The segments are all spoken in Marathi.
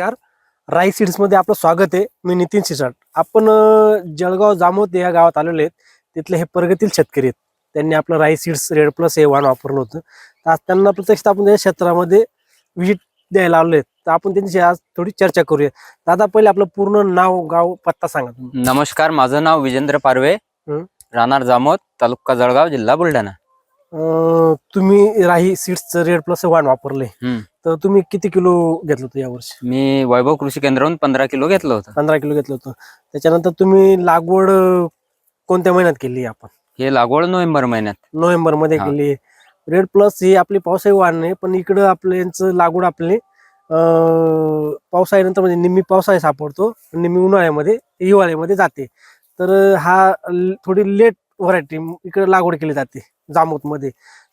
नमस्कार. राई सीड्समध्ये आपलं स्वागत आहे. मी नितीन शिसाट आपण जळगाव जामोद या गावात आलेले आहेत. तिथले हे प्रगतील शेतकरी आहेत. त्यांनी आपलं राई सीड्स रेड प्लस हे वाण वापरलं होतं. तर आज त्यांना प्रत्यक्षात आपण त्या क्षेत्रामध्ये व्हिजिट द्यायला आलो आहेत. तर आपण त्यांची आज थोडी चर्चा करूया. दादा पहिले आपलं पूर्ण नाव गाव पत्ता सांगा तुम्ही. नमस्कार माझं नाव विजेंद्र पारवे. हं. राहणार जामोद तालुका जळगाव जिल्हा बुलढाणा. अं, तुम्ही राही सीड्सचं रेड प्लस वाण वापरले. तर तुम्ही किती किलो घेतलं होतं यावर्षी? मी वैभव कृषी केंद्रावरून पंधरा किलो घेतलं होतं. पंधरा किलो घेतलं होतं. त्याच्यानंतर तुम्ही लागवड अं, कोणत्या महिन्यात केली आपण? हे लागवड नोव्हेंबर महिन्यात. नोव्हेंबरमध्ये हा. केली. रेड प्लस ही आपली पावसाळी वाढ नाही पण इकडं आपलं यांचं लागवड आपली अं, पावसाळ्यानंतर म्हणजे निम्मी पावसाळ्यात सापडतो. निम्मी उन्हाळ्यामध्ये हिवाळ्यामध्ये जाते. तर हा ल- थोडी लेट व्हरायटी इकडे लागवड केली जाते जामोत मध्ये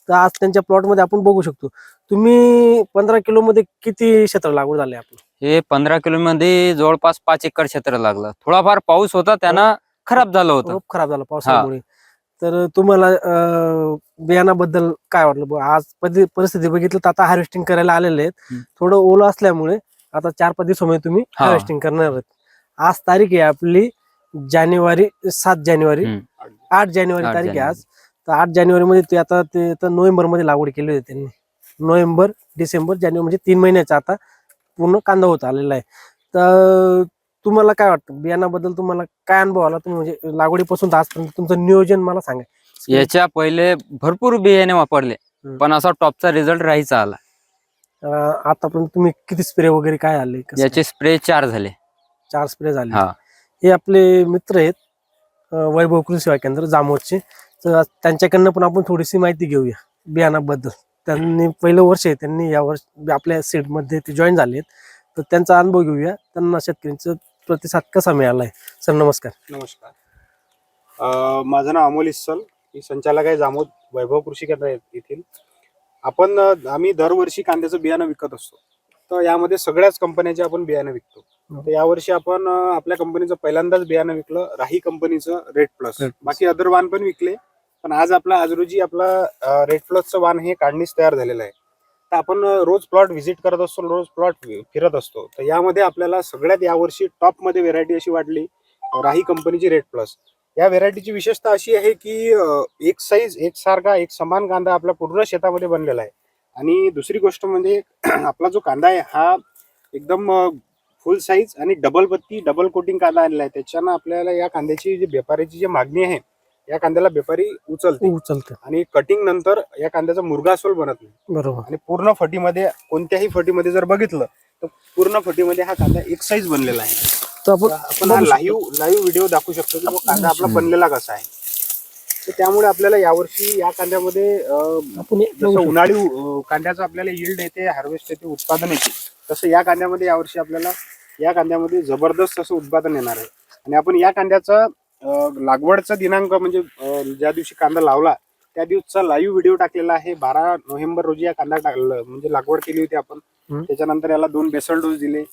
तर आज त्यांच्या प्लॉटमध्ये आपण बघू शकतो. तुम्ही पंधरा किलो मध्ये किती क्षेत्र लागवड झाले आपलं? हे पंधरा किलो मध्ये जवळपास पाच एकर क्षेत्र लागलं. थोडाफार पाऊस होता त्यानं खराब झालं होतं. खराब झाला पावसामुळे. तर तुम्हाला बियाणाबद्दल काय वाटलं? आज परि- परिस्थिती बघितलं तर आता हार्वेस्टिंग करायला आलेले आहेत. थोडं ओलं असल्यामुळे आता चार पाच दिवसामध्ये तुम्ही हा. हार्वेस्टिंग करणार आहेत. आज तारीख आहे आपली जानेवारी सात जानेवारी. आठ जानेवारी तारीख आहे. आज. तर आठ जानेवारी मध्ये ते आता ते आता नोव्हेंबरमध्ये लागवड केली होती त्यांनी. नोव्हेंबर डिसेंबर जानेवारी म्हणजे तीन महिन्याचा आता पूर्ण कांदा होत आलेला आहे. तर तुम्हाला काय वाटतं? बियाणाबद्दल तुम्हाला काय अनुभव आला तुम्ही? म्हणजे लागवडीपासून तर आजपर्यंत तुमचं नियोजन मला सांगा. याच्या पहिले भरपूर बियाणे वापरले हम्म. पण असा टॉपचा रिझल्ट राहायचा आला. अं, आतापर्यंत तुम्ही किती स्प्रे वगैरे काय आले? कसं? याचे स्प्रे चार झाले? चार स्प्रे झाले. हा. हे आपले मित्र आहेत अं, वैभव कृषी सेवा केंद्र जामोदचे. तर त्यांच्याकडनं पण आपण थोडीशी माहिती घेऊया बियाणाबद्दल. त्यांनी पहिलं वर्ष आहे त्यांनी या वर्ष आपल्या सीटमध्ये ते जॉईन झाले आहेत. तर त्यांचा अनुभव घेऊया. त्यांना शेतकऱ्यांचा प्रतिसाद कसा मिळाला आहे सर नमस्कार. नमस्कार. माझं नाव अमोल इस्सल मी संचालक आहे जामोद वैभव कृषी केंद्र येथील. आपण आम्ही दरवर्षी कांद्याचं बियाणं विकत असतो. तर यामध्ये सगळ्याच कंपन्याचे आपण बियाणं विकतो. हं. तर यावर्षी आपण आपल्या कंपनीचं पहिल्यांदाच बियाणं विकलं. राही कंपनीचं रेड प्लस. बाकी अदर वाण पण विकले. पण आज आपला आज रोजी आपला रेड प्लसचं वाण हे काढणीस तयार झालेलं आहे. तर आपण रोज प्लॉट व्हिजिट करत असतो रोज प्लॉट फिरत असतो. तर यामध्ये आपल्याला सगळ्यात यावर्षी टॉपमध्ये व्हेरायटी अशी वाटली राही कंपनीची रेड प्लस या व्हेरायटीची विशेषता अशी आहे की एक साईज एक सारखा एक समान कांदा आपल्या पूर्ण शेतामध्ये बनलेला आहे. आणि दुसरी गोष्ट म्हणजे आपला जो कांदा आहे हा एकदम फुल साईज आणि डबल पत्ती डबल कोटिंग कांदा आणला आहे. त्याच्यानं आपल्याला या कांद्याची जी व्यापाऱ्याची जी मागणी आहे या कांद्याला व्यापारी उचलते. उचलतं. आणि कटिंग नंतर या कांद्याचा मुरगासोल बनत नाही. बरोबर. आणि पूर्ण फटीमध्ये कोणत्याही फटीमध्ये जर बघितलं तर पूर्ण फटीमध्ये हा कांदा एक साईज बनलेला आहे. तर आपण आपण हा लाईव्ह लाईव्ह व्हिडिओ दाखवू शकतो की तो कांदा आपला बनलेला कसा आहे. तर त्यामुळे आपल्याला यावर्षी या कांद्यामध्ये अं, आपण बघू जसं. उन्हाळी अं, कांद्याचं आपल्याला यील्ड येते हार्वेस्ट येते उत्पादन येते. तसं या कांद्यामध्ये यावर्षी आपल्याला या कांद्यामध्ये जबरदस्त असं उत्पादन येणार आहे. आणि आपण या कांद्याचा लागवडचा दिनांक म्हणजे ज्या दिवशी कांदा लावला त्या दिवसचा लाईव्ह व्हिडिओ टाकलेला आहे. बारा नोव्हेंबर रोजी या कांदा टाकलं म्हणजे लागवड केली होती आपण. त्याच्यानंतर याला दोन बेसल डोस दिले.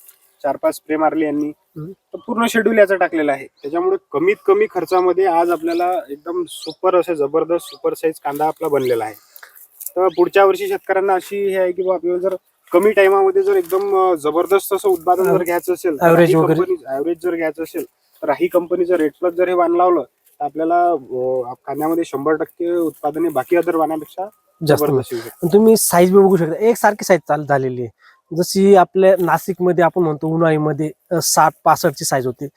चार पाच स्प्रे मारले यांनी. तर पूर्ण शेड्यूल याचा टाकलेला आहे. त्याच्यामुळे कमीत कमी खर्चामध्ये आज आपल्याला एकदम सुपर असं जबरदस्त सुपर साईज कांदा आपला बनलेला आहे. तर पुढच्या वर्षी शेतकऱ्यांना अशी हे आहे की बा आपल्याला जर कमी टाइमामध्ये जर एकदम जबरदस्त असं उत्पादन जर घ्यायचं असेल. ऍव्हरेज जर घ्यायचं असेल राही कंपनीचं रेट प्लस जर हे वाण लावलं तर आपल्याला कांद्यामध्ये शंभर टक्के उत्पादन हे बाकी अदर वाण्यापेक्षा जास्त तुम्ही साईज बी बघू शकता. एक सारखी साईज चालू झालेली आहे. जशी आपल्या नाशिकमध्ये आपण म्हणतो उन्हाळीमध्ये अं, साठ पासष्टची साईज होती.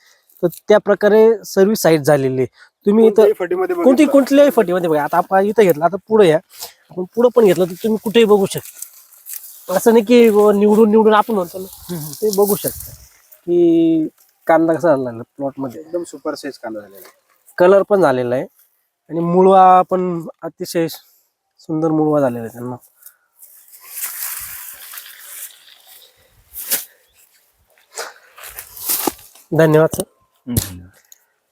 तर त्या प्रकारे सर्व साईज झालेली आहे. तुम्ही इथं कोणत्याही फटीमध्ये कोणती कोणत्याही फटीमध्ये बघा. आता आपण इथं घेतलं आता पुढे या. आपण पुढे पण घेतलं तर तुम्ही कुठेही बघू शकता. असं नाही की निवडून निवडून आपण म्हणतो ना ते बघू शकता. की कांदा कसा झाला प्लॉटमध्ये? एकदम सुपर साईज कांदा झालेला आहे. कलर पण झालेला आहे. आणि मुळवा पण अतिशय सुंदर मुळवा झालेला आहे त्यांना. धन्यवाद सर हम्म.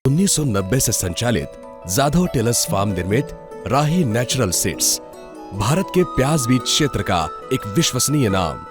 1990 से संचालित जाधव टेलर्स फार्म निर्मित राही नेचुरल सीड्स भारत के प्याज बीज क्षेत्र का एक विश्वसनीय नाम।